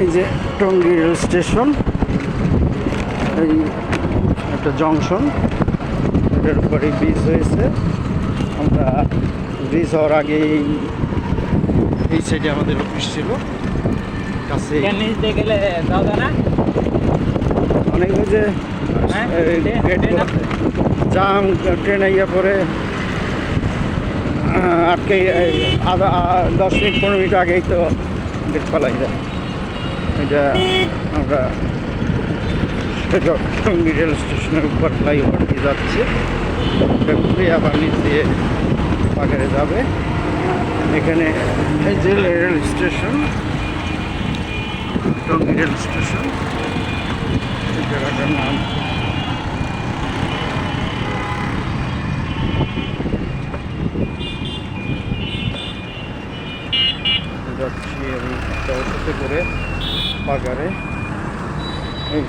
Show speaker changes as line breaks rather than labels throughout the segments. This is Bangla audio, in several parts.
এই যে টঙ্গী রেল স্টেশন এই একটা জংশন এটার উপরে ব্রিজ হয়েছে আমরা ব্রিজ হওয়ার আগে এই- সাইডে আমাদের অফিস ছিল। কাছে
গেলে না?
অনেক ওই যে
হ্যাঁ?
এই
ট্রেন-
জাম আইয়া পরে আটকে আধা দশ মিনিট পনেরো মিনিট আগেই তো গেট পালাই যায়। এটা আমরা টঙ্গী রেল স্টেশনের উপর ফ্লাইওভার দিয়ে যাচ্ছে। ঘুরে আবার নিচ পাখারে যাবে। এখানে এই rail station Tongi rail station. জায়গাটার নাম। যাচ্ছি আমি করে। বাজারে। এই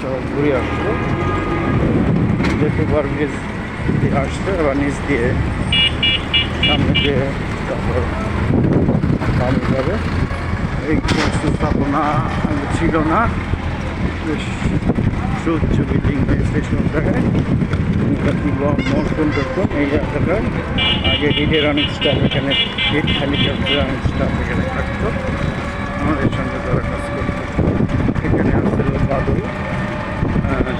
সব ঘুরে আসব। যেহেতু ব্রিজ দিয়ে আসছে এবার নিচ দিয়ে সামনে দিয়ে তারপর বামে যাবে। এই স্থাপনা ছিল না। বেশ সুচ্চ বিল্ডিং হয়েছে সব জায়গায়। মৌসুম দেখুন, এই জায়গাটায় আগে হিটের অনেক স্টাফ এখানে হিট হেলিকপ্টার অনেক স্টাফ থাকতো। আমাদের সঙ্গে তারা বাদল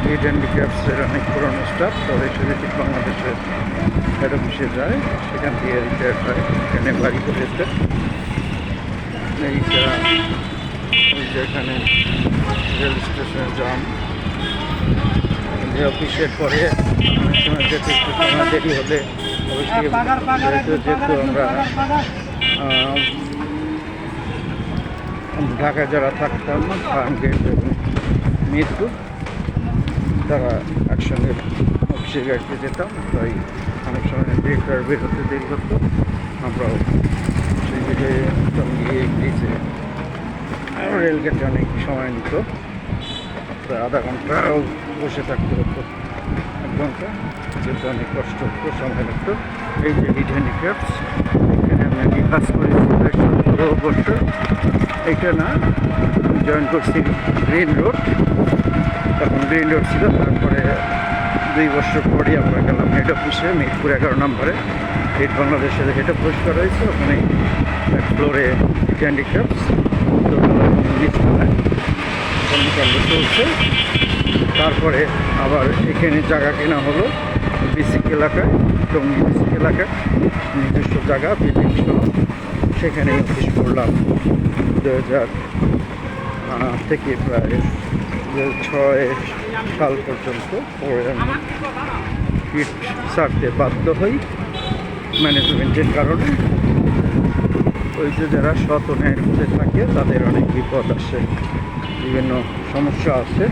হিট হ্যান্ডিক্রাফটসের অনেক পুরনো স্টাফ তাদের সাথে ঠিক বাংলাদেশের হেড অফিসে যায়। সেখান থেকে রিটায়ার হয় এখানে বাড়ি করেছে। এইটা এই যে এখানে রেল স্টেশনের জাম যে অফিসের পরে অনেক সময় যেতে একটু সময় দেরি হলে অবশ্যই যেহেতু আমরা ঢাকায় যারা থাকতাম ফার্মগেট এবং মিরপুর তারা একসঙ্গে অফিসে গাড়িতে যেতাম, তাই অনেক সময় ডিরেক্টর বের হতে দেরি করতো আমরাও সেই দিকে সঙ্গে ব্রিজে রেলগেটে অনেক সময় নিত। আধা ঘন্টাও বসে থাকতে হতো। এক ঘণ্টা, যেতে অনেক কষ্ট হতো সময় লাগতো। এই যে হিট হ্যান্ডিক্রাফটস এখানে আমি আগে কাজ করেছি। বছর এইটা না জয়েন করছি গ্রিন রোড তখন গ্রিন রোড ছিল, তারপরে দুই বছর পরই আমরা গেলাম হেড অফিসে মিরপুর এগারো নম্বরে। হেড বাংলাদেশের হেড অফিস করা হয়েছে, ওখানে এক ফ্লোরে দোতলা কর্মকাণ্ড চলছে তারপরে আবার এখানে জায়গা কেনা হলো বিসিক এলাকায় টঙ্গি বিসিক এলাকায়। নিজস্ব জায়গা বিল্ডিং সেখানে অফিস করলাম। দু হাজার থেকে প্রায় দু ছয় সাল পর্যন্ত পরে আমি ফিট ছাড়তে বাধ্য হই ম্যানেজমেন্টের কারণে। ওই যে যারা শত ন্যায়ের মধ্যে থাকে, তাদের অনেক বিপদ আসে, বিভিন্ন সমস্যা আছে।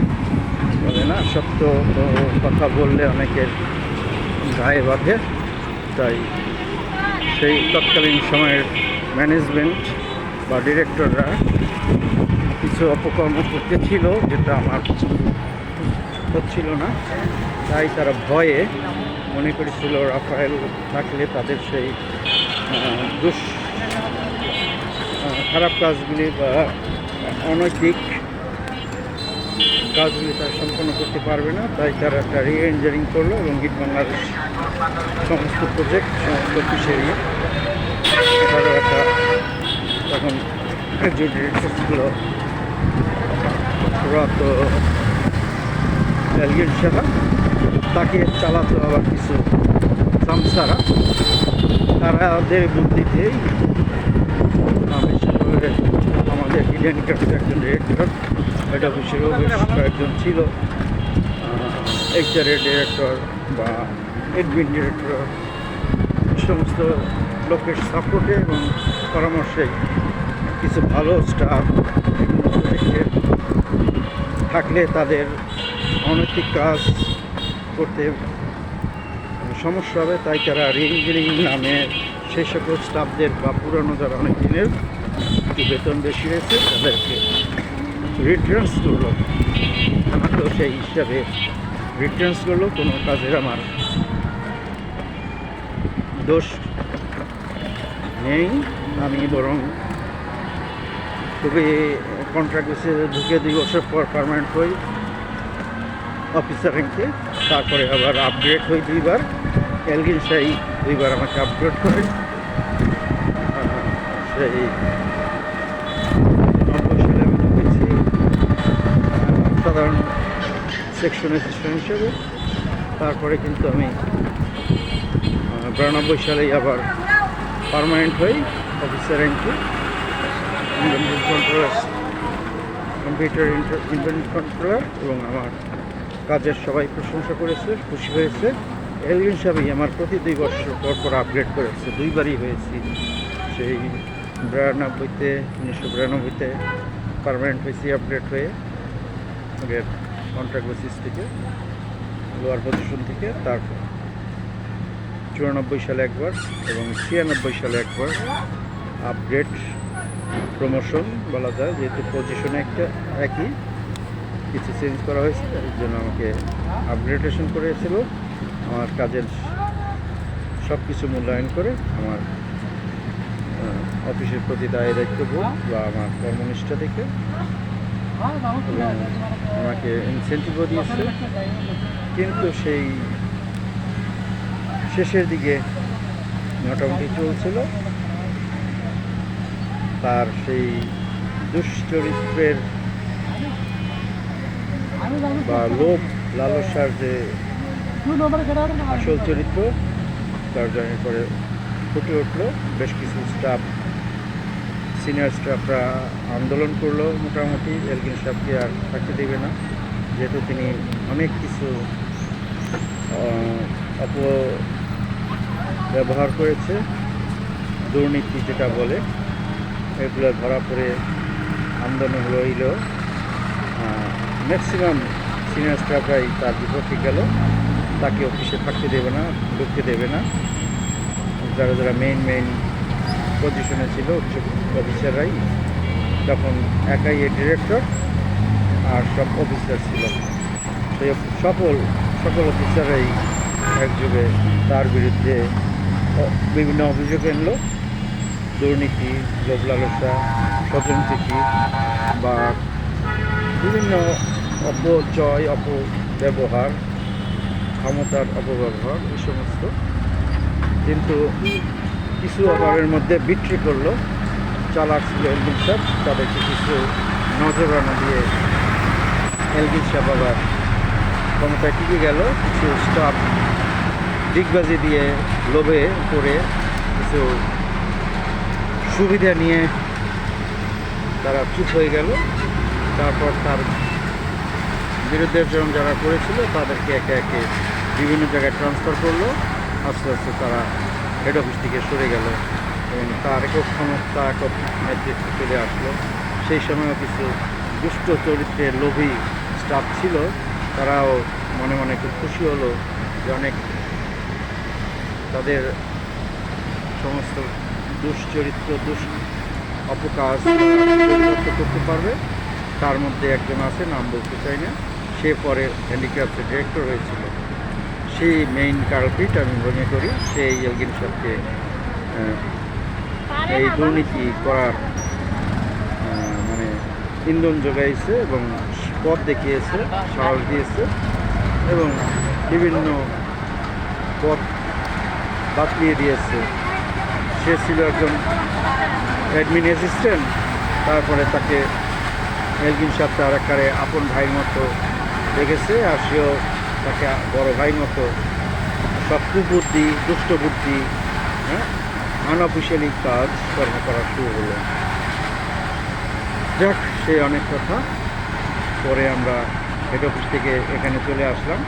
বলে, না, সত্য কথা বললে অনেকের গায়ে বাঁধে। তাই সেই তৎকালীন সময়ের ম্যানেজমেন্ট বা ডিরেক্টররা কিছু অপকর্ম করতেছিল, যেটা আমার হচ্ছিল না। তাই তারা ভয়ে মনে করেছিল রাফায়েল থাকলে তাদের সেই দুষ খারাপ কাজগুলি বা অনৈতিক কাজগুলি তারা সম্পন্ন করতে পারবে না। তাই তারা একটা রি ইঞ্জিনিয়ারিং করল এবং হিট বাংলাদেশ সমস্ত প্রজেক্ট সমস্ত ফিশারি এটারও একটা তখন ছিল। রত এলগির সাহা তাকে চালাতো আবার কিছু সামসারা। তারাদের বুদ্ধিতেই আমাদের ইন্ডিয়ান ক্যাপ্টেন একজন ডিরেক্টর হেড অফিসেরও কয়েকজন ছিল। এইচআরের ডিরেক্টর বা এডমিন ডিরেক্টর সমস্ত লোকের সাপোর্টে এবং পরামর্শে কিছু ভালো স্টাফ থাকলে তাদের অনৈতিক কাজ করতে সমস্যা হবে, তাই তারা রিইঞ্জিনিয়ারিং নামে সেই সকল স্টাফদের বা পুরনো যারা অনেক দিনের একটু বেতন বেশি হয়েছে, তাদেরকে রিটার্নস করল। আমার তো সেই হিসাবে রিটার্নস করল, কোনো কাজের আমার দোষ নেই, আমি বরং খুবই কন্ট্রাক্ট বেসে ঢুকে দুই বছর পর পারমানেন্ট হই অফিসার র্যাঙ্কে তারপরে আবার আপগ্রেড হই দুইবার, এলগিন সাই দুইবার আমাকে আপগ্রেড করে। সেই নব্বই আমি ঢুকেছি সাধারণ সেকশন অ্যাসিস্ট্যান্ট হিসেবে। তারপরে কিন্তু আমি বিরানব্বই সালেই আবার পার্মানেন্ট হই অফিসার র্যাঙ্কে internet controller computer internet controller এবং আমার কাজের সবাই প্রশংসা করেছে, খুশি হয়েছে। এলগিন সাহেবই আমার প্রতি দুই বছর পর পর আপগ্রেড করেছে। দুইবারই হয়েছি সেই বিরানব্বইতে, উনিশশো বিরানব্বইতে পারমানেন্ট হয়েছি আপগ্রেড হয়ে। কন্ট্রাক্ট বেসিস থেকে লোয়ার পজিশন থেকে, তারপর চুরানব্বই সালে একবার এবং ছিয়ানব্বই সালে একবার আপগ্রেড প্রমোশন বলা যায়, যেহেতু পজিশনে একটা একই, কিছু চেঞ্জ করা হয়েছে এর জন্য আমাকে আপগ্রেডেশন করেছিল। আমার কাজের সব কিছু মূল্যায়ন করে আমার অফিসের প্রতি দায় দায়িত্ববোধ বা আমার কর্মনিষ্ঠা থেকে আমাকে ইনসেন্টিভও দিয়েছে। কিন্তু সেই শেষের দিকে মোটামুটি চলছিল। তার সেই দুশ্চরিত্রের বা লোভ লালসার যে আসল চরিত্র, তার জন্য করে ফুটে উঠল। বেশ কিছু স্টাফ, সিনিয়র স্টাফরা আন্দোলন করল মোটামুটি। এলগিন সাহেবকে আর থাকতে দেবে না। যেহেতু তিনি অনেক কিছু অপ ব্যবহার করেছে। দুর্নীতি যেটা বলে, এগুলো ধরা পড়ে আন্দোলন রইল ম্যাক্সিমাম সিনিয়র স্টাফরাই তার বিপক্ষে গেল। তাকে অফিসে থাকতে দেবে না, ঢুকতে দেবে না। যারা যারা মেইন মেইন পজিশনে ছিল, উচ্চ অফিসাররাই তখন একাই এ ডিরেক্টর আর সব অফিসার ছিল। সেই সকল সকল অফিসাররাই একযোগে তার বিরুদ্ধে বিভিন্ন অভিযোগ এনলো। দুর্নীতি লোভ লালসা স্বজনপ্রীতি বা বিভিন্ন অপচয়, অপব্যবহার, ক্ষমতার অপব্যবহার, এই সমস্ত। কিন্তু কিছু অভাবের মধ্যে বিক্রি করল। চালাক ছিল এলগিন সাহেব, তাদেরকে কিছু নজরানা দিয়ে এলগিন সাহেব আবার ক্ষমতায় টিকে গেল। কিছু স্টাফ দিগবাজি দিয়ে লোভে করে কিছু সুবিধা নিয়ে তারা চুপ হয়ে গেল। তারপর তার বিরুদ্ধে যারা করেছিল, তাদেরকে একে একে বিভিন্ন জায়গায় ট্রান্সফার করল। আস্তে আস্তে তারা হেড অফিস থেকে সরে গেল এবং তার একক ক্ষমতা একক নেতৃত্ব চলে আসলো। সেই সময়ও কিছু দুষ্ট চরিত্রের লোভী স্টাফ ছিল। তারাও মনে মনে খুব খুশি হলো যে অনেক তাদের সমস্ত দুশ্চরিত্র দুষ অপকাজ করতে পারবে। তার মধ্যে একজন আছে নাম বলতে চাই না। সে পরে হ্যান্ডিক্রাফ্টের ডিরেক্টর হয়েছিল। সেই মেইন কার্পিট আমি মনে করি সেই এলগিন সাহেবকে আহ, এই দুর্নীতি করার মানে ইন্ধন যোগাইছে এবং পথ দেখিয়েছে সাহস দিয়েছে এবং বিভিন্ন পথ বাতলিয়ে দিয়েছে। সে ছিল একজন অ্যাডমিন অ্যাসিস্ট্যান্ট তারপরে তাকে এলগিন সাহেব তার একারে আপন ভাইয়ের মতো দেখেছে আর সেও তাকে বড় ভাই মতো সব কুবুদ্ধি, দুষ্ট বুদ্ধি হ্যাঁ আনঅফিসিয়ালি কাজ কর্ম করা শুরু হলো যাক, সে অনেক কথা। পরে আমরা হেড অফিস থেকে এখানে চলে আসলাম।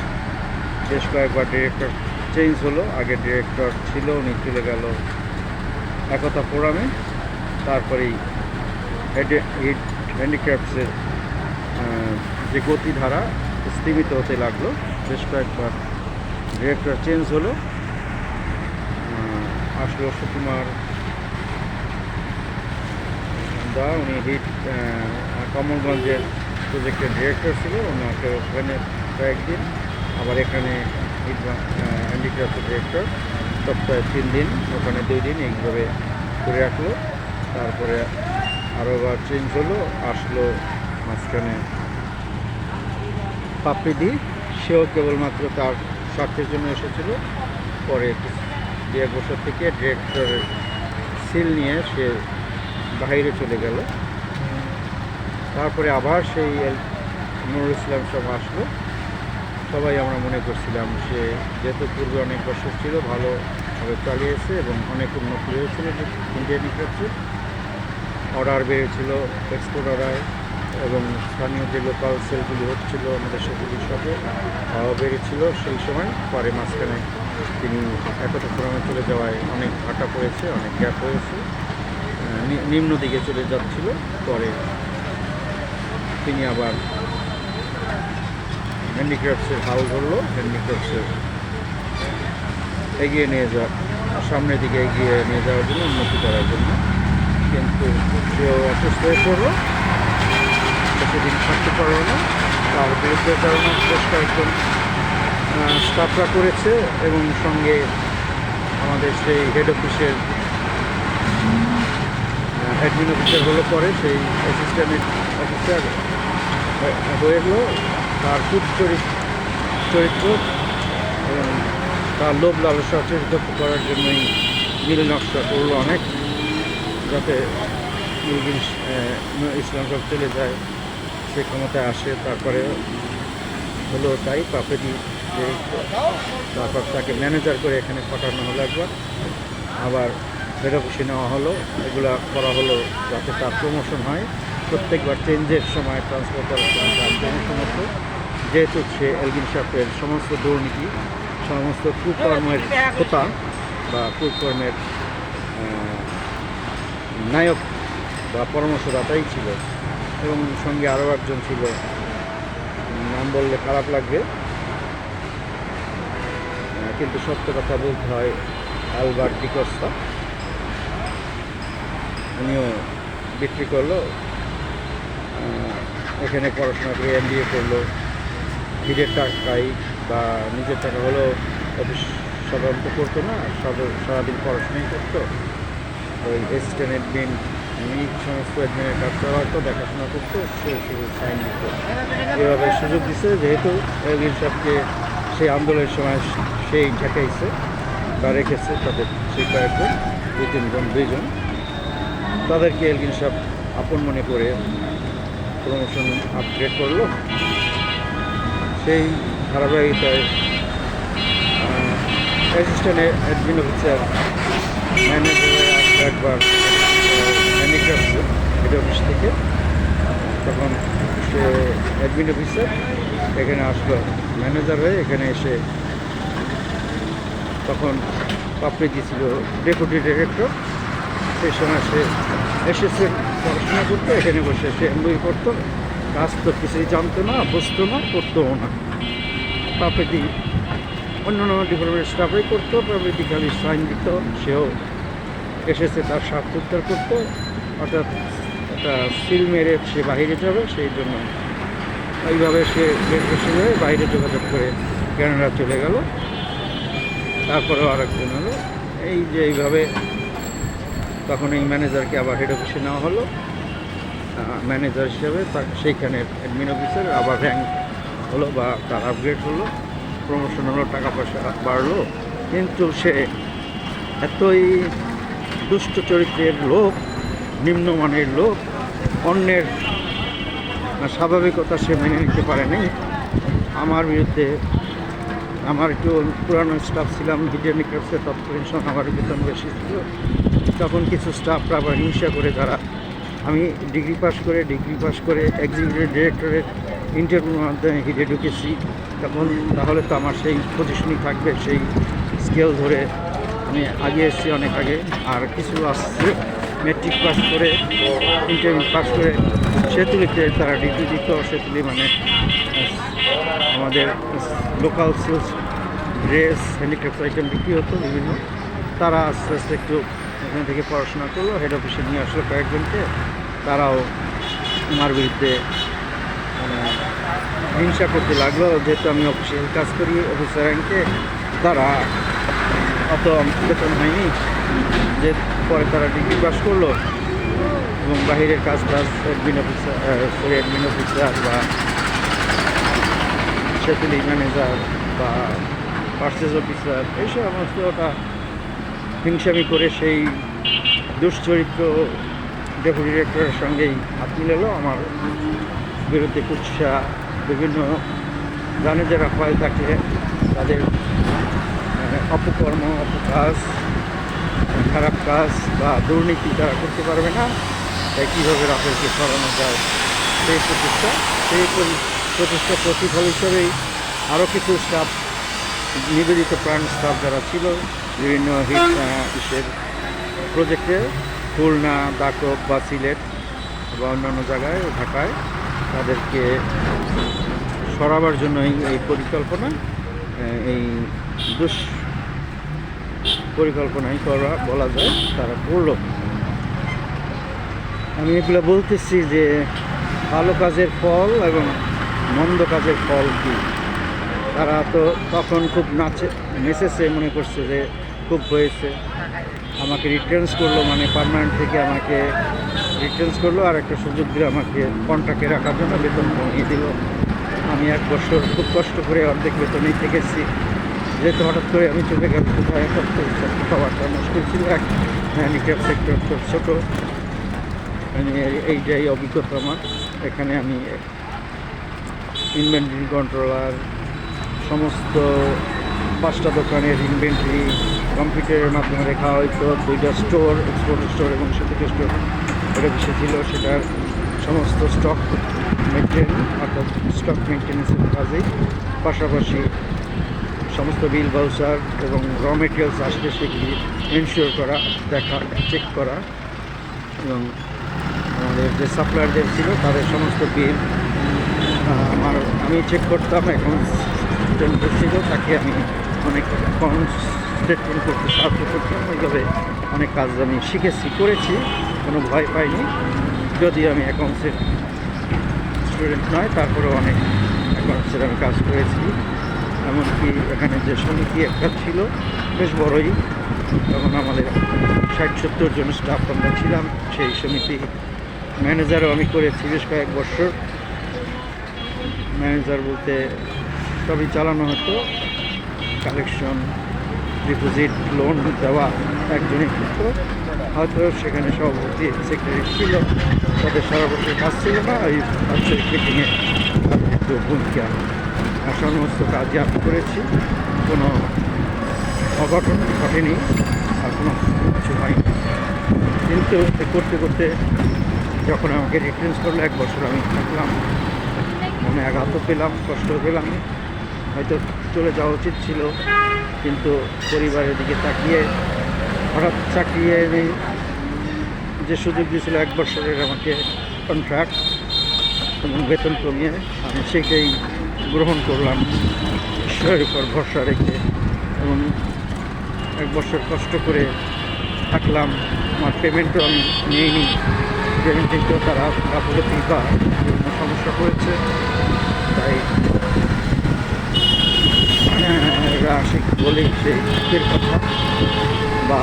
বেশ কয়েকবার ডিরেক্টর চেঞ্জ হলো, আগে ডিরেক্টর ছিল, উনি চলে গেল একতা ফোরামে তারপরেই হ্যান্ডিক্রাফটসের যে গতিধারা স্থিমিত হতে লাগল, বেশ কয়েকবার ডিরেক্টর চেঞ্জ হলো। আসলো সুকুমার দা, উনি হিট কমলগঞ্জের প্রজেক্টের ডিরেক্টর ছিল ওনাকে ওখানে কয়েকদিন। আবার এখানে হিট হ্যান্ডিক্রাফটের ডিরেক্টর সপ্তাহে তিন দিন, ওখানে দুই দিন, এইভাবে করে রাখল তারপরে আরও বার চেঞ্জ হলো, আসলো মাঝখানে পাপড়ি পাপড়িদি সেও কেবলমাত্র তার স্বার্থের জন্য এসেছিল। পরে দেড় বছর থেকে ডিরেক্টরের সিল নিয়ে সে বাইরে চলে গেল। তারপরে আবার সেই নুরুল ইসলাম সব আসলো। সবাই আমরা মনে করছিলাম সে যেহেতু পূর্বে অনেক বছর ছিল ভালোভাবে চালিয়েছে এবং অনেক উন্নতি হয়েছিল ইন্ডিয়ান ইকোপসে অর্ডার বেড়েছিল এক্সপোর্ট অর্ডার এবং স্থানীয় যে লোকাল সেলগুলি হচ্ছিল আমাদের সেগুলির সাথে তাও বেড়েছিল। সেই সময় পরে মাঝখানে তিনি একতা ফোরামে চলে যাওয়ায় অনেক ভাটা পড়েছে, অনেক গ্যাপ হয়েছে নিম্ন দিকে চলে যাচ্ছিল। পরে তিনি আবার হ্যান্ডিক্রাফটসের হাল ধরলো হ্যান্ডিক্রাফটসের এগিয়ে নিয়ে যাওয়া, সামনের দিকে এগিয়ে নিয়ে যাওয়ার জন্য উন্নতি করার জন্য। কিন্তু সেও অসুস্থ হয়ে পড়ল সেদিন থাকতে পারল না। তার বিরুদ্ধে কারণে বেশ কয়েকজন স্টাফরা করেছে এবং সঙ্গে আমাদের সেই হেড অফিসের অ্যাডমিন অফিসার হলো পরে, সেই অ্যাসিস্ট্যান্ট অফিসার হয়ে গেলো তার কুট চরিত্র এবং তার লোভ লালসা চরিত্র করার জন্যই মিল নকশা করল অনেক, যাতে ইসলাম সব চলে যায়, সে ক্ষমতায় আসে, তারপরে হলো তাই পাপেদি যে তারপর তাকে ম্যানেজার করে এখানে পাঠানো হলো একবার। আবার হেড অফিসে নেওয়া হলো। এগুলা করা হলো যাতে তার প্রমোশন হয়। প্রত্যেকবার চেঞ্জের সময় ট্রান্সফার করার সময় তার যেহেতু সে এলগিন সাপের সমস্ত দুর্নীতি, সমস্ত কুকর্মের হোতা বা কুকর্মের নায়ক বা পরামর্শদাতাই ছিল এবং সঙ্গে আরও একজন ছিল, নাম বললে খারাপ লাগবে। কিন্তু সত্য কথা বলতে হয় আলবার্ট ডিকস্তা। উনিও বিক্রি করল এখানে পড়াশোনা করে এম করল। নিজের টাকাই বা নিজের টাকা হলেও অফিস সাধারণত করতো না, সব সারাদিন পড়াশোনাই করতো। ওই অ্যাসিস্ট্যান্ট অ্যাডমিন এই সমস্ত অ্যাডমিনের কাজ করা হতো দেখাশোনা করতো, সে শুধু সাইন দিত। এভাবে সুযোগ দিছে, যেহেতু এলগিন সাহেবকে সেই আন্দোলনের সময় সেই ঠেকাইছে বা রেখেছে তাদের সেই কয়েকজন, দুই তিনজন, দুইজন। তাদেরকে এলগিন সাহেব আপন মনে করে প্রমোশন আপগ্রেড করল। সেই ধারাবাহিকতায় অ্যাসিস্ট্যান্ট অ্যাডমিন অফিসার ম্যানেজার একবার হেড অফিস থেকে। তখন সে অ্যাডমিন অফিসার এখানে আসলো ম্যানেজার হয়ে এখানে এসে তখন পাপড়ি দিয়েছিল ডেপুটি ডিরেক্টর সেই সময় সে এসেছে পড়াশোনা করতো, এখানে বসে সে এমবই করতো কাজ তো কিছুই জানতো না, বুঝতো না, করতোও না। পাপড়ি অন্য অন্য ডিপার্টমেন্টের স্টাফই করতো পাপড়ি খালি সাইন দিত, সেও এসেছে তার স্বার্থ উদ্ধার করতো। অর্থাৎ একটা সিল মেরে সে বাইরে যাবে, সেই জন্য এইভাবে সে হয়ে বাইরে যোগাযোগ করে ক্যানাডা চলে গেল। তারপরেও আরেকজন হলো এই যে এইভাবে তখন এই ম্যানেজারকে আবার হেড অফিসে নেওয়া হলো। ম্যানেজার হিসেবে তার সেইখানের অ্যাডমিন অফিসার আবার র্যাঙ্ক হলো বা তার আপগ্রেড হলো প্রমোশন হলো, টাকা পয়সা বাড়লো, কিন্তু সে এতই দুষ্ট চরিত্রের লোক, নিম্নমানের লোক, অন্যের স্বাভাবিকতা সে মেনে নিতে পারে নাই আমার বিরুদ্ধে আমার একটু পুরানো স্টাফ ছিলাম নিকার্সে তৎকালীন সময় আমার বেতন বেশি ছিল। তখন কিছু স্টাফরা আবার হিংসা করে তারা আমি ডিগ্রি পাস করে, ডিগ্রি পাস করে এক্সিকিউটিভ ডিরেক্টরের ইন্টারভিউর মাধ্যমে হিটে ঢুকেছি। তখন তাহলে তো আমার সেই পজিশনই থাকবে, সেই স্কেল ধরে আমি আগে এসেছি অনেক আগে। আর কিছু আসছে মেট্রিক পাস করে ইন্টারভিউ পাস করে, সেতুলিতে তারা ডিগ্রি দিত। সেতুলি মানে আমাদের local sales dress handicraft item বিক্রি হতো বিভিন্ন। তারা আস্তে আস্তে একটু এখান থেকে পড়াশোনা করল হেড অফিসে নিয়ে আসলো কয়েকজনকে। তারাও আমার বিরুদ্ধে মানে হিংসা করতে লাগল। যেহেতু আমি অফিসিয়াল কাজ করি অফিসার র্যাঙ্কে তারা, অত বেতন হয়নি। যে পরে তারা ডিগ্রি পাস করল এবং বাহিরের কাজ টাজ admin officer sorry admin officer বা সেতুলি ম্যানেজার বা পার্সেস অফিসার এই সমস্তটা হিংসামি করে সেই দুশ্চরিত্র ডেপুটি ডিরেক্টরের সঙ্গেই হাত মিলালো আমার বিরুদ্ধে কুৎসা। বিভিন্ন জানে যারা হয় থাকে, তাদের অপকর্ম অপকাজ খারাপ কাজ বা দুর্নীতি তারা করতে পারবে না। তাই কীভাবে রাফেলকে সরানো যায় সেই প্রচেষ্টা সেই প্রচেষ্টা প্রতিফল হিসেবেই আরও কিছু স্টাফ, নিবেদিত প্রাণ স্টাফ যারা ছিল, বিভিন্ন হিট ইসের প্রজেক্টে খুলনা দাকব বা সিলেট বা অন্যান্য জায়গায় ঢাকায় তাদেরকে সরাবার জন্য এই- পরিকল্পনা এই দুষ পরিকল্পনাই করা, বলা যায়, তারা করল। আমি এগুলো বলতেছি যে ভালো কাজের ফল এবং মন্দ কাজের ফল কী? তারা তো তখন খুব নাচে, নেচেছে, মনে করছে যে খুব হয়েছে। আমাকে রিটার্নস করল মানে পার্মানেন্ট থেকে আমাকে রিটার্নস করল আর একটা সুযোগ দিল আমাকে কন্ট্রাক্টে রাখার জন্য, বেতন কমিয়ে দিল। আমি এক বছর খুব কষ্ট করে অর্ধেক বেতনেই থেকেছি যেহেতু হঠাৎ করে আমি চলে গেল কোথায় খাবারটা মুশকিল ছিল। এক হ্যান্ডিক্যাপ সেক্টর খুব ছোটো। মানে এই- এইটাই অভিজ্ঞতা আমার। এখানে আমি ইনভেন্টরি কন্ট্রোলার সমস্ত পাঁচটা দোকানের ইনভেন্টরি কম্পিউটারের মাধ্যমে রেখা হয়তো দুইটা স্টোর এক্সপোর্ট স্টোর এবং সেতুকে স্টোর। এটা বিষয় ছিল সেটার সমস্ত স্টক মেনটেন অর্থাৎ স্টক মেনটেন্যান্সের কাজেই। পাশাপাশি সমস্ত বিল বাউচার এবং র মেটেরিয়ালস আসলে সেগুলি এনশিওর করা, দেখা চেক করা। এবং আমাদের যে সাপ্লায়ারদের ছিল, তাদের সমস্ত বিল আমার, আমি চেক করতাম, এখন ছিল তাকে আমি অনেক কম স্টেটমেন্ট করতে সাহায্য করতাম এইভাবে অনেক কাজ আমি শিখেছি, করেছি, কোনো ভয় পাইনি। যদি আমি অ্যাকাউন্টসের স্টুডেন্ট নয়, তারপরেও অনেক অ্যাকাউন্টসের আমি কাজ করেছি। এমনকি এখানে যে সমিতি একটা ছিল, বেশ বড়ই। তখন আমাদের ষাট সত্তর জন স্টাফ আমরা ছিলাম, সেই সমিতি ম্যানেজারও আমি করেছি বেশ কয়েক বছর। ম্যানেজার বলতে সবই চালানো হতো। কালেকশন ডিপোজিট লোন দেওয়া একজনই করতো হয়তো সেখানে সভাপতি সেক্রেটারি ছিল, তাদের বছর কাজ ছিল না ওই বাৎসরিক মিটিংয়ে একটু ভূমিকা সমস্ত কাজই আমি করেছি। কোনো অঘটন ঘটেনি, আর কোনো কিছু হয়নি। কিন্তু করতে করতে যখন আমাকে রিফারেন্স করল, এক বছর আমি থাকলাম, মনে আঘাতও পেলাম কষ্ট পেলাম। হয়তো চলে যাওয়া উচিত ছিল, কিন্তু পরিবারের দিকে তাকিয়ে, হঠাৎ চাকরি এনে যে সুযোগ দিয়েছিল এক বছরের আমাকে কন্ট্রাক্ট এবং বেতন কমিয়ে, আমি সেটাই গ্রহণ করলাম। ঈশ্বরের উপর ভরসা রেখে এবং এক বছর কষ্ট করে থাকলাম। আমার পেমেন্টও আমি নিইনি। পেমেন্ট দিতেও তারা গাফলতি বা সমস্যা করেছে তাই আশিক বলেই সেই দুঃখের কথা বা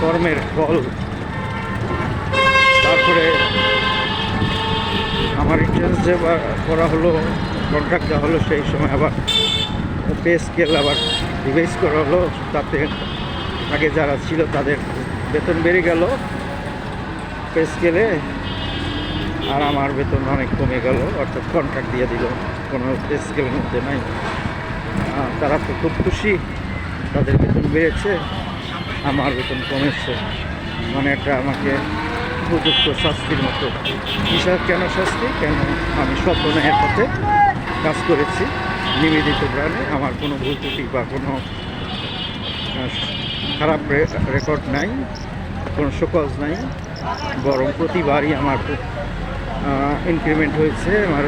কর্মের ফল। তারপরে আমার রিটার্নস যে করা হলো কন্ট্রাক্ট দেওয়া হলো, সেই সময় আবার পে স্কেল আবার রিভাইজ করা হলো। তাতে আগে যারা ছিল তাদের বেতন বেড়ে গেল পে স্কেলে আর আমার বেতন অনেক কমে গেল। অর্থাৎ কন্ট্রাক্ট দিয়ে দিল। কোনো পে স্কেলের মধ্যে নাই। তারা তো খুব খুশি। তাদের বেতন বেড়েছে, আমার বেতন কমেছে। মানে একটা আমাকে উপযুক্ত শাস্তির মতো। কিসের কেন শাস্তি? কেন আমি স্বপ্ন ন্যায়ের পথে কাজ করেছি, নিবেদিত প্রাণে। আমার কোনো ভুল ত্রুটি বা কোনো খারাপ রেকর্ড নাই, কোনো শোকজ নাই। বরং প্রতিবারই আমার ইনক্রিমেন্ট হয়েছে। আমার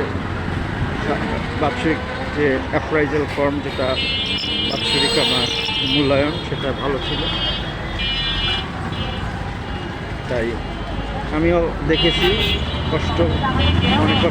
বাৎসরিক যে অ্যাপ্রাইজাল ফর্ম যেটা বাৎসরিক আমার মূল্যায়ন, সেটা ভালো ছিল। তাই আমিও দেখেছি, কষ্ট অনেক